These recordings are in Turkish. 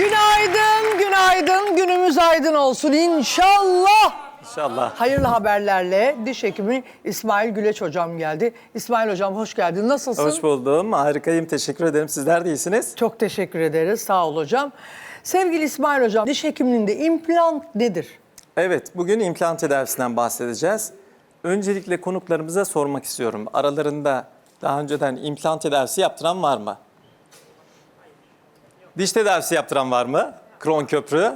Günaydın, günaydın. Günümüz aydın olsun inşallah. İnşallah. Hayırlı haberlerle diş hekimi İsmail Güleç hocam geldi. İsmail hocam hoş geldin. Nasılsın? Hoş buldum. Harikayım. Teşekkür ederim. Sizler de iyisiniz. Çok teşekkür ederiz. Sağ ol hocam. Sevgili İsmail hocam, diş hekimliğinde implant nedir? Evet, bugün implant tedavisinden bahsedeceğiz. Öncelikle konuklarımıza sormak istiyorum. Aralarında daha önceden implant tedavisi yaptıran var mı? Diş tedavisi yaptıran var mı? Kron köprü.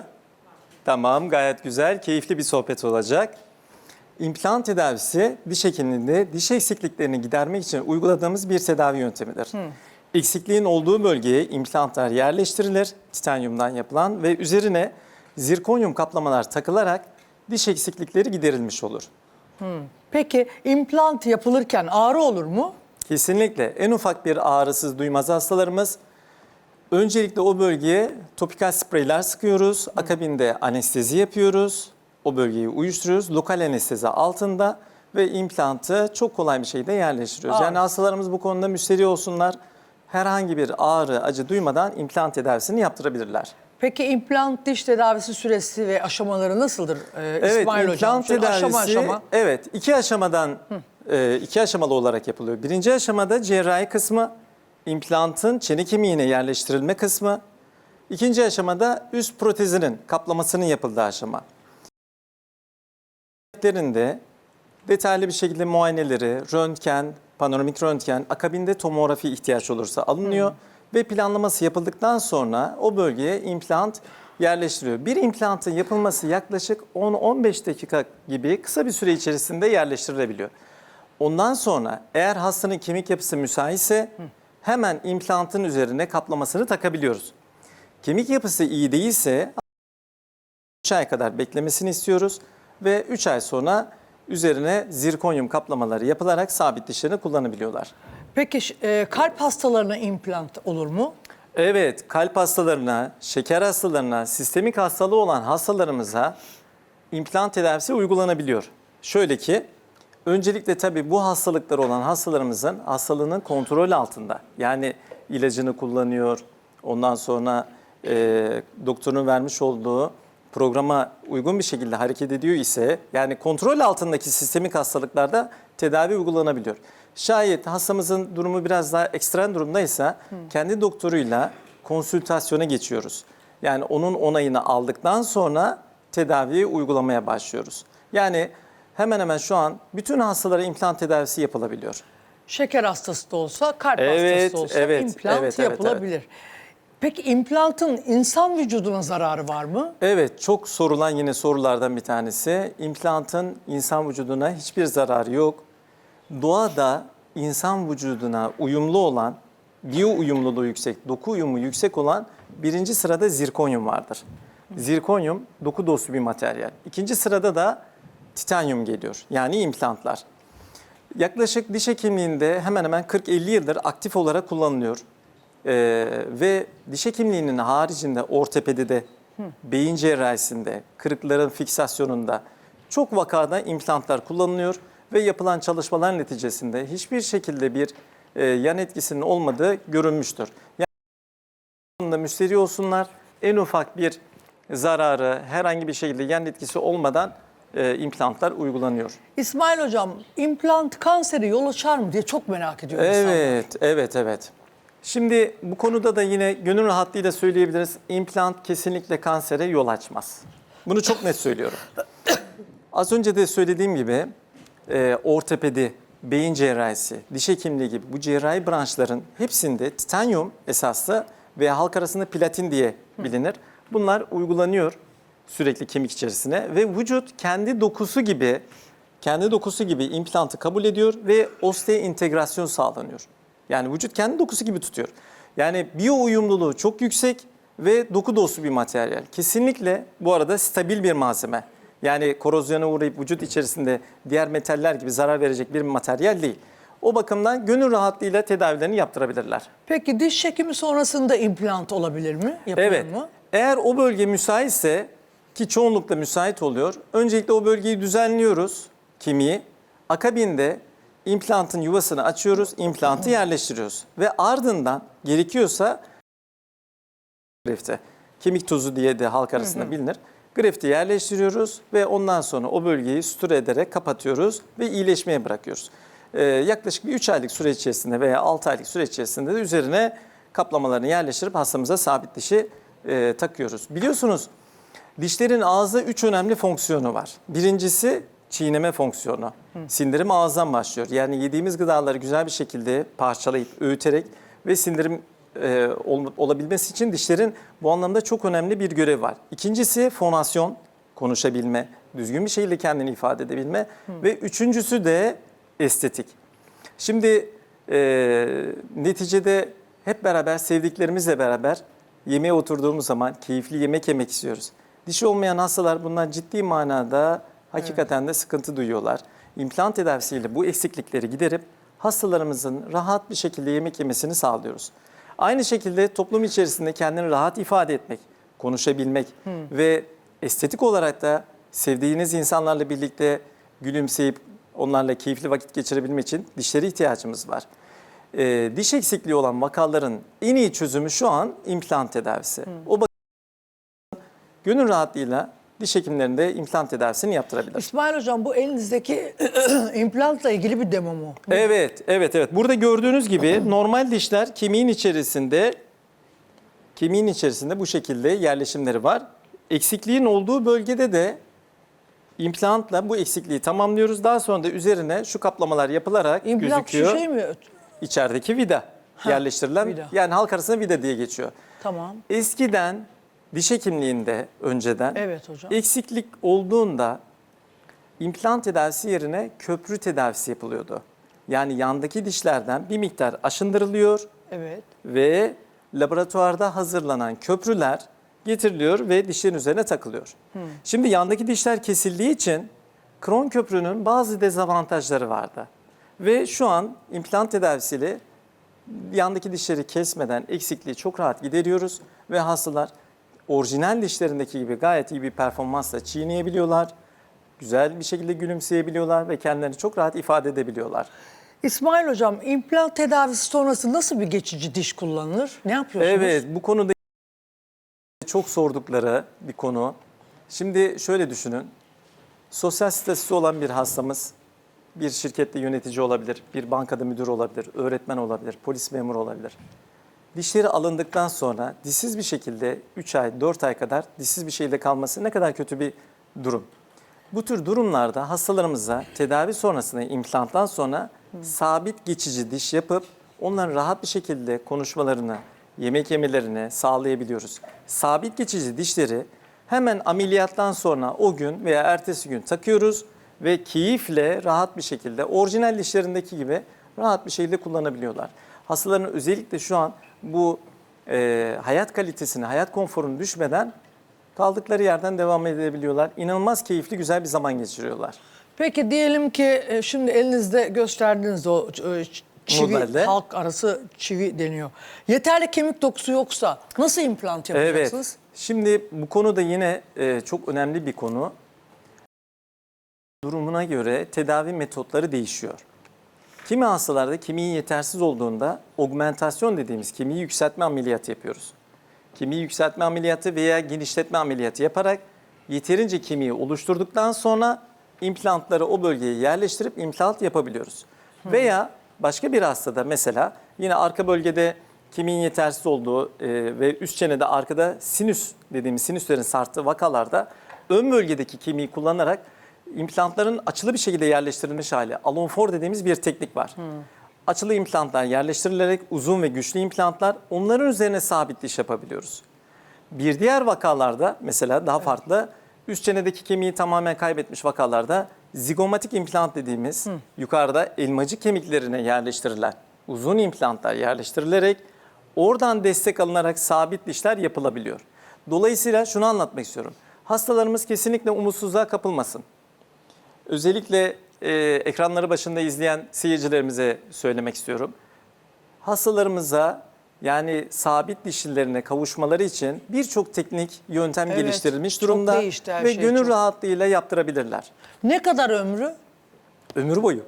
Tamam, gayet güzel. Keyifli bir sohbet olacak. İmplant tedavisi diş hekimliğinde diş eksikliklerini gidermek için uyguladığımız bir tedavi yöntemidir. Eksikliğin olduğu bölgeye implantlar yerleştirilir, titanyumdan yapılan ve üzerine zirkonyum kaplamalar takılarak diş eksiklikleri giderilmiş olur. Peki implant yapılırken ağrı olur mu? Kesinlikle en ufak bir ağrısız duymaz hastalarımız öncelikle o bölgeye topikal spreyler sıkıyoruz. Akabinde anestezi yapıyoruz. O bölgeyi uyuşturuyoruz. Lokal anestezi altında ve implantı çok kolay bir şekilde yerleştiriyoruz. Yani Ağrı. hastalarımız bu konuda müsterih olsunlar. Herhangi bir ağrı, acı duymadan implant tedavisini yaptırabilirler. Peki implant diş tedavisi süresi ve aşamaları nasıldır ee, Evet, İsmail hocam? implant Şöyle tedavisi aşama aşama. evet iki aşamadan e, iki aşamalı olarak yapılıyor. Birinci aşamada cerrahi kısmı, implantın çene kemiğine yerleştirilme kısmı. İkinci aşamada üst protezinin kaplamasının yapıldığı aşama. Derinde detaylı bir şekilde muayeneleri, röntgen, panoramik röntgen, akabinde tomografi ihtiyaç olursa alınıyor ve planlaması yapıldıktan sonra o bölgeye implant yerleştiriliyor. Bir implantın yapılması yaklaşık 10-15 dakika gibi kısa bir süre içerisinde yerleştirilebiliyor. Ondan sonra eğer hastanın kemik yapısı müsaitse hemen implantın üzerine kaplamasını takabiliyoruz. Kemik yapısı iyi değilse 3 ay kadar beklemesini istiyoruz ve 3 ay sonra üzerine zirkonyum kaplamaları yapılarak sabit dişlerini kullanabiliyorlar. Peki e, kalp hastalarına implant olur mu? Evet, kalp hastalarına, şeker hastalarına, sistemik hastalığı olan hastalarımıza implant tedavisi uygulanabiliyor. Şöyle ki, öncelikle tabii bu hastalıklar olan hastalarımızın hastalığının kontrol altında. Yani ilacını kullanıyor, ondan sonra e, doktorun vermiş olduğu programa uygun bir şekilde hareket ediyor ise, yani kontrol altındaki sistemik hastalıklarda tedavi uygulanabiliyor. Şayet hastamızın durumu biraz daha ekstrem durumdaysa kendi doktoruyla konsültasyona geçiyoruz. Yani onun onayını aldıktan sonra tedaviyi uygulamaya başlıyoruz. Yani hemen hemen şu an bütün hastalara implant tedavisi yapılabiliyor. Şeker hastası da olsa, kalp Evet, hastası da olsa evet, implant evet, evet, yapılabilir. Peki implantın insan vücuduna zararı var mı? Evet, çok sorulan yine sorulardan bir tanesi. İmplantın insan vücuduna hiçbir zararı yok. Doğada insan vücuduna uyumlu olan, biyo uyumluluğu yüksek, doku uyumu yüksek olan birinci sırada zirkonyum vardır. Zirkonyum doku dostu bir materyal. İkinci sırada da titanyum geliyor. Yani implantlar. Yaklaşık diş hekimliğinde hemen hemen 40-50 yıldır aktif olarak kullanılıyor. Ee, ve diş hekimliğinin haricinde ortopedide, beyin cerrahisinde, kırıkların fiksasyonunda çok vakada implantlar kullanılıyor ve yapılan çalışmalar neticesinde hiçbir şekilde bir e, yan etkisinin olmadığı görülmüştür. Yani müşteri olsunlar en ufak bir zararı herhangi bir şekilde yan etkisi olmadan e, implantlar uygulanıyor. İsmail hocam implant kanseri yol açar mı diye çok merak ediyor insanlar. Evet, evet, evet. Şimdi bu konuda da yine gönül rahatlığıyla söyleyebiliriz. İmplant kesinlikle kansere yol açmaz. Bunu çok net söylüyorum. Az önce de söylediğim gibi e, ortopedi, beyin cerrahisi, diş hekimliği gibi bu cerrahi branşların hepsinde titanyum esaslı ve halk arasında platin diye bilinir. Bunlar uygulanıyor sürekli kemik içerisine ve vücut kendi dokusu gibi kendi dokusu gibi implantı kabul ediyor ve osteo entegrasyon sağlanıyor. Yani vücut kendi dokusu gibi tutuyor. Yani biyo uyumluluğu çok yüksek ve doku dostu bir materyal. Kesinlikle bu arada stabil bir malzeme. Yani korozyona uğrayıp vücut içerisinde diğer metaller gibi zarar verecek bir materyal değil. O bakımdan gönül rahatlığıyla tedavilerini yaptırabilirler. Peki diş çekimi sonrasında implant olabilir mi? Yapılır Evet. mı? Eğer o bölge müsaitse ki çoğunlukla müsait oluyor. Öncelikle o bölgeyi düzenliyoruz kemiği. Akabinde implantın yuvasını açıyoruz, implantı yerleştiriyoruz ve ardından gerekiyorsa grefte. Kemik tozu diye de halk arasında bilinir. Grafiti yerleştiriyoruz ve ondan sonra o bölgeyi suture ederek kapatıyoruz ve iyileşmeye bırakıyoruz. Ee, yaklaşık bir 3 aylık süre içerisinde veya 6 aylık süre içerisinde de üzerine kaplamalarını yerleştirip hastamıza sabit dişi e, takıyoruz. Biliyorsunuz dişlerin ağızda 3 önemli fonksiyonu var. Birincisi çiğneme fonksiyonu. Sindirim ağızdan başlıyor. Yani yediğimiz gıdaları güzel bir şekilde parçalayıp öğüterek ve sindirim e, ol- olabilmesi için dişlerin bu anlamda çok önemli bir görev var. İkincisi fonasyon, konuşabilme, düzgün bir şekilde kendini ifade edebilme ve üçüncüsü de estetik. Şimdi e, neticede hep beraber sevdiklerimizle beraber yemeğe oturduğumuz zaman keyifli yemek yemek istiyoruz. Dişi olmayan hastalar bundan ciddi manada hakikaten de sıkıntı duyuyorlar. İmplant tedavisiyle bu eksiklikleri giderip hastalarımızın rahat bir şekilde yemek yemesini sağlıyoruz. Aynı şekilde toplum içerisinde kendini rahat ifade etmek, konuşabilmek ve estetik olarak da sevdiğiniz insanlarla birlikte gülümseyip onlarla keyifli vakit geçirebilmek için dişlere ihtiyacımız var. Ee, diş eksikliği olan vakaların en iyi çözümü şu an implant tedavisi. O bakımdan gönül rahatlığıyla diş hekimlerinde implant tedavisini yaptırabilir. İsmail Hocam bu elinizdeki implantla ilgili bir demo mu? Evet, evet, evet. Burada gördüğünüz gibi normal dişler kemiğin içerisinde kemiğin içerisinde bu şekilde yerleşimleri var. Eksikliğin olduğu bölgede de implantla bu eksikliği tamamlıyoruz. Daha sonra da üzerine şu kaplamalar yapılarak İmplant şu gözüküyor. şey mi? İçerideki vida yerleştirilen vida. yani halk arasında vida diye geçiyor. Tamam. Eskiden diş hekimliğinde önceden Evet hocam. eksiklik olduğunda implant tedavisi yerine köprü tedavisi yapılıyordu. Yani yandaki dişlerden bir miktar aşındırılıyor Evet. ve laboratuvarda hazırlanan köprüler getiriliyor ve dişlerin üzerine takılıyor. Şimdi yandaki dişler kesildiği için kron köprünün bazı dezavantajları vardı. Ve şu an implant tedavisiyle yandaki dişleri kesmeden eksikliği çok rahat gideriyoruz ve hastalar orijinal dişlerindeki gibi gayet iyi bir performansla çiğneyebiliyorlar. Güzel bir şekilde gülümseyebiliyorlar ve kendilerini çok rahat ifade edebiliyorlar. İsmail Hocam implant tedavisi sonrası nasıl bir geçici diş kullanılır? Ne yapıyorsunuz? Evet, bu konuda çok sordukları bir konu. Şimdi şöyle düşünün. Sosyal statüsü olan bir hastamız bir şirkette yönetici olabilir, bir bankada müdür olabilir, öğretmen olabilir, polis memuru olabilir. Dişleri alındıktan sonra dişsiz bir şekilde 3 ay, 4 ay kadar dişsiz bir şekilde kalması ne kadar kötü bir durum. Bu tür durumlarda hastalarımıza tedavi sonrasında implanttan sonra sabit geçici diş yapıp onların rahat bir şekilde konuşmalarını, yemek yemelerini sağlayabiliyoruz. Sabit geçici dişleri hemen ameliyattan sonra o gün veya ertesi gün takıyoruz ve keyifle rahat bir şekilde orijinal dişlerindeki gibi rahat bir şekilde kullanabiliyorlar. Hastaların özellikle şu an bu e, hayat kalitesini, hayat konforunu düşmeden kaldıkları yerden devam edebiliyorlar. İnanılmaz keyifli, güzel bir zaman geçiriyorlar. Peki diyelim ki e, şimdi elinizde gösterdiğiniz o e, çivi, Modelde. halk arası çivi deniyor. Yeterli kemik dokusu yoksa nasıl implant yapacaksınız? Evet. Şimdi bu konuda yine e, çok önemli bir konu. Durumuna göre tedavi metotları değişiyor. Kimi hastalarda kemiğin yetersiz olduğunda augmentasyon dediğimiz kemiği yükseltme ameliyatı yapıyoruz. Kemiği yükseltme ameliyatı veya genişletme ameliyatı yaparak yeterince kemiği oluşturduktan sonra implantları o bölgeye yerleştirip implant yapabiliyoruz. Veya başka bir hastada mesela yine arka bölgede kemiğin yetersiz olduğu e, ve üst çenede arkada sinüs dediğimiz sinüslerin sarttığı vakalarda ön bölgedeki kemiği kullanarak implantların açılı bir şekilde yerleştirilmiş hali, alonfor dediğimiz bir teknik var. Açılı implantlar yerleştirilerek uzun ve güçlü implantlar onların üzerine sabit diş yapabiliyoruz. Bir diğer vakalarda mesela daha farklı üst çenedeki kemiği tamamen kaybetmiş vakalarda zigomatik implant dediğimiz yukarıda elmacık kemiklerine yerleştirilen uzun implantlar yerleştirilerek oradan destek alınarak sabit dişler yapılabiliyor. Dolayısıyla şunu anlatmak istiyorum. Hastalarımız kesinlikle umutsuzluğa kapılmasın. Özellikle e, ekranları başında izleyen seyircilerimize söylemek istiyorum. Hastalarımıza yani sabit dişlerine kavuşmaları için birçok teknik yöntem Evet, geliştirilmiş çok durumda değişti her ve şey gönül çok. rahatlığıyla yaptırabilirler. Ne kadar ömrü? Ömür boyu.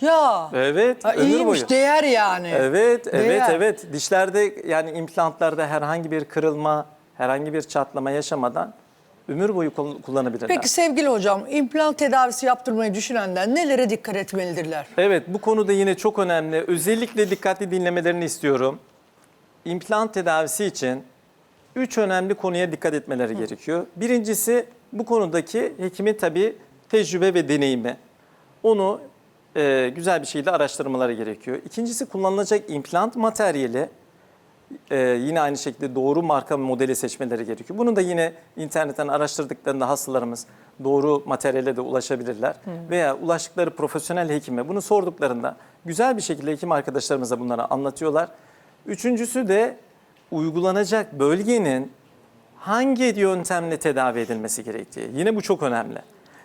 Ya. Evet, Ha, ömür iyiymiş boyu. değer yani. Evet, evet, Değer. evet. Dişlerde yani implantlarda herhangi bir kırılma, herhangi bir çatlama yaşamadan ömür boyu kul- kullanabilirler. Peki sevgili hocam implant tedavisi yaptırmayı düşünenler nelere dikkat etmelidirler? Evet bu konuda yine çok önemli. Özellikle dikkatli dinlemelerini istiyorum. İmplant tedavisi için üç önemli konuya dikkat etmeleri gerekiyor. Birincisi bu konudaki hekimin tabii tecrübe ve deneyimi. Onu e, güzel bir şekilde araştırmaları gerekiyor. İkincisi kullanılacak implant materyali. E, yine aynı şekilde doğru marka modeli seçmeleri gerekiyor. Bunu da yine internetten araştırdıklarında hastalarımız doğru materyale de ulaşabilirler. Veya ulaştıkları profesyonel hekime bunu sorduklarında güzel bir şekilde hekim arkadaşlarımıza bunları anlatıyorlar. Üçüncüsü de uygulanacak bölgenin hangi yöntemle tedavi edilmesi gerektiği. Yine bu çok önemli.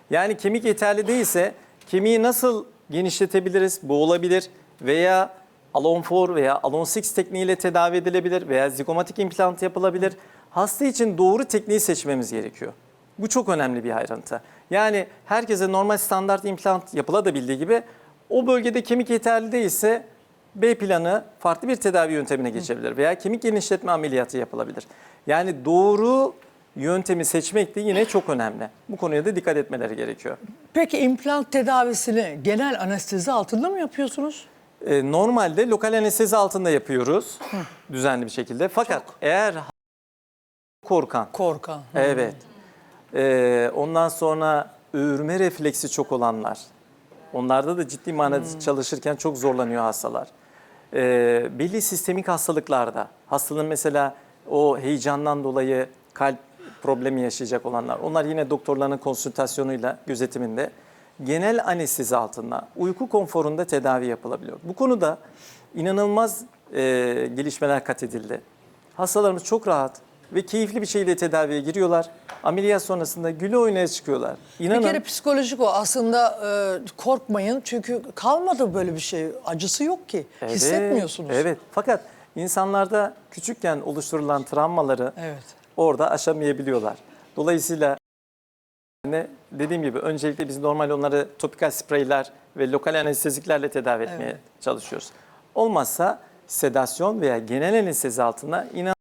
Yani kemik yeterli değilse kemiği nasıl genişletebiliriz? Bu olabilir veya Alon 4 veya Alon 6 tekniğiyle tedavi edilebilir veya zigomatik implant yapılabilir. Hasta için doğru tekniği seçmemiz gerekiyor. Bu çok önemli bir ayrıntı. Yani herkese normal standart implant yapılabildiği gibi o bölgede kemik yeterli değilse B planı farklı bir tedavi yöntemine geçebilir veya kemik genişletme ameliyatı yapılabilir. Yani doğru yöntemi seçmek de yine çok önemli. Bu konuya da dikkat etmeleri gerekiyor. Peki implant tedavisini genel anestezi altında mı yapıyorsunuz? Ee, normalde lokal anestezi altında yapıyoruz düzenli bir şekilde. Fakat eğer korkan, Korkan. evet, Ee, ondan sonra öğürme refleksi çok olanlar, onlarda da ciddi manada çalışırken çok zorlanıyor hastalar. Ee, belli sistemik hastalıklarda, hastanın mesela o heyecandan dolayı kalp problemi yaşayacak olanlar, onlar yine doktorların konsültasyonuyla gözetiminde genel anestezi altında uyku konforunda tedavi yapılabiliyor. Bu konuda inanılmaz e, gelişmeler kat edildi. Hastalarımız çok rahat ve keyifli bir şekilde tedaviye giriyorlar. Ameliyat sonrasında güle oynaya çıkıyorlar. İnanın Bir kere psikolojik o aslında e, korkmayın çünkü kalmadı böyle bir şey. Acısı yok ki. Evet, Hissetmiyorsunuz. Evet. Fakat insanlarda küçükken oluşturulan travmaları Evet. orada aşamayabiliyorlar. Dolayısıyla ne dediğim gibi öncelikle biz normal onları topikal spreyler ve lokal anesteziklerle tedavi etmeye Evet. çalışıyoruz. Olmazsa sedasyon veya genel anestezi altında inan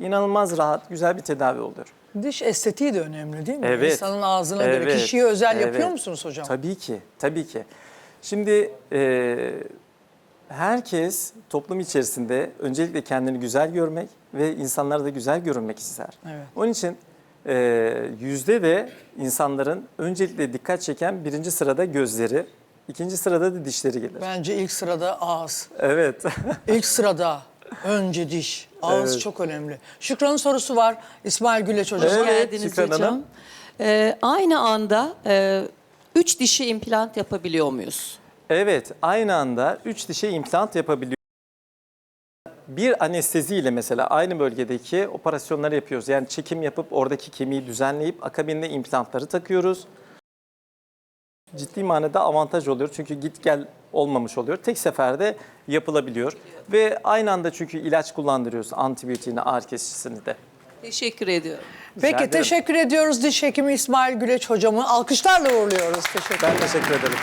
inanılmaz rahat, güzel bir tedavi oluyor. Diş estetiği de önemli değil mi? Evet. İnsanın ağzına göre. Evet, Kişiye özel evet. yapıyor musunuz hocam? Tabii ki, tabii ki. Şimdi e, herkes toplum içerisinde öncelikle kendini güzel görmek ve insanlara da güzel görünmek ister. Evet. Onun için e, yüzde de insanların öncelikle dikkat çeken birinci sırada gözleri, ikinci sırada da dişleri gelir. Bence ilk sırada ağız. Evet. İlk sırada önce diş. Ağız Evet. çok önemli. Şükran'ın sorusu var. İsmail Güleç hocam. Evet. geldiniz Şükran hocam. Hanım. Ee, aynı anda e, üç dişi implant yapabiliyor muyuz? Evet, aynı anda 3 dişe implant yapabiliyor. Bir anestezi ile mesela aynı bölgedeki operasyonları yapıyoruz. Yani çekim yapıp oradaki kemiği düzenleyip akabinde implantları takıyoruz. Ciddi manada avantaj oluyor çünkü git gel olmamış oluyor. Tek seferde yapılabiliyor ve aynı anda çünkü ilaç kullandırıyoruz antibiyotiğini, ağrı kesicini de. Teşekkür ediyorum. Peki ederim. teşekkür ediyoruz diş hekimi İsmail Güleç hocamı. Alkışlarla uğurluyoruz. Teşekkür Ben teşekkür ederim.